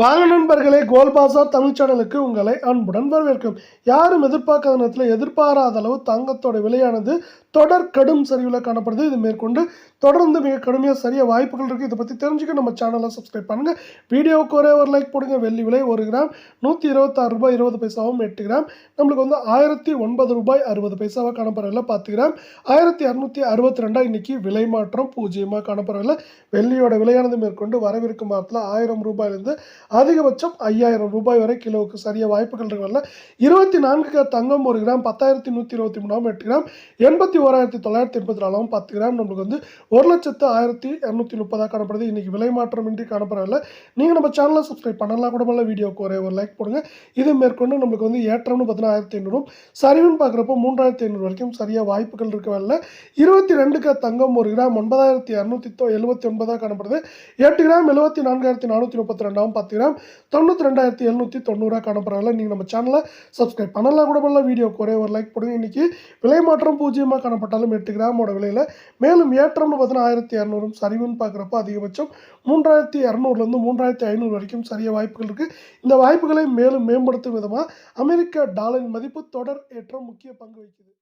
வாங்க நண்பர்களே கோல் பாசார் தமிழ் சேனலுக்கு உங்களை அன்புடன் வரவேற்கும். யாரும் எதிர்பார்க்காத நேரத்தில் எதிர்பாராத அளவு தங்கத்தோட விலையானது தொடர் கடும் சரிவில் காணப்படுது. இது மேற்கொண்டு தொடர்ந்து மிக கடுமையாக சரிய வாய்ப்புகள் இருக்குது இதை பற்றி தெரிஞ்சுக்க நம்ம சேனலை சப்ஸ்கிரைப் பண்ணுங்கள் வீடியோவுக்கு ஒரே ஒரு லைக் போடுங்க. வெள்ளி விலை ஒரு கிராம் நூற்றி இருபத்தாறு ரூபாய் இருபது பைசாவும் எட்டு கிராம். நம்மளுக்கு வந்து ஆயிரத்தி ஒன்பது ரூபாய் அறுபது பைசாவாக காணப்படுறதில்ல பத்து கிராம். ஆயிரத்தி இரநூத்தி அறுபத்தி ரெண்டாக இன்றைக்கி விலை மாற்றம் பூஜ்ஜியமாக காணப்படுறதில்ல வெள்ளியோட விலையானது மேற்கொண்டு வரவிருக்கும் மாதத்தில் ஆயிரம் ரூபாயிலிருந்து அதிகபட்சம் ஐயாயிரம் ரூபாய் வரை கிலோவுக்கு சரிய வாய்ப்புகள் இருக்கிறதுல இருபத்தி நான்கு தங்கம் ஒரு கிராம் பத்தாயிரத்தி நூற்றி இருபத்தி மூணாம் எட்டு கிராம் எண்பத்தி ஓராயிரத்தி தொள்ளாயிரத்தி எண்பத்தி நாலாம் பத்து கிராம். நம்மளுக்கு வந்து ஒரு லட்சத்து ஆயிரத்தி இரநூத்தி முப்பதாக காணப்படுது. இன்றைக்கி விலை மாற்றமின்றி காணப்படவில்லை. நீங்கள் நம்ம சேனலை சப்ஸ்கிரைப் பண்ணலாம் கூட பண்ணல வீடியோக்கு ஒரே ஒரு லைக் போடுங்க. இது மேற்கொண்டு நம்மளுக்கு வந்து ஏற்றம்னு பார்த்தீங்கன்னா ஆயிரத்தி ஐநூறும் சரிவுன்னு பார்க்குறப்போ மூன்றாயிரத்தி ஐநூறு வரைக்கும் சரியாக வாய்ப்புகள் இருக்க வரல இருபத்தி ரெண்டுக்கு தங்கம் ஒரு கிராம் ஒன்பதாயிரத்தி இரநூத்தி எழுபத்தி ஒன்பதாக காணப்படுது. எட்டு கிராம் எழுபத்தி நான்காயிரத்தி நானூற்றி முப்பத்தி ரெண்டாவும் பத்து பார்த்தீங்கன்னா தொண்ணூற்றி ரெண்டாயிரத்தி எழுநூற்றி தொண்ணூறாக காணப்படுறாங்க நீங்கள் நம்ம சேனலை சப்ஸ்கிரைப் பண்ணலாம். கூட பண்ணலாம் வீடியோக்கு ஒரே ஒரு லைக் போடுங்க. இன்றைக்கி விலை மாற்றம் பூஜ்ஜியமாக காணப்பட்டாலும் எட்டு கிராமோட விலையில் மேலும் ஏற்றம்னு பார்த்தீங்கன்னா ஆயிரத்தி இரநூறும் சரிவுன்னு பார்க்குறப்போ அதிகபட்சம் மூன்றாயிரத்தி இரநூறுலேருந்து மூன்றாயிரத்தி ஐநூறு வரைக்கும் சரிய வாய்ப்புகள் இருக்குது இந்த வாய்ப்புகளை மேலும் மேம்படுத்தும் விதமாக அமெரிக்க டாலரின் மதிப்பு தொடர் ஏற்றம் முக்கிய பங்கு வகிக்குது.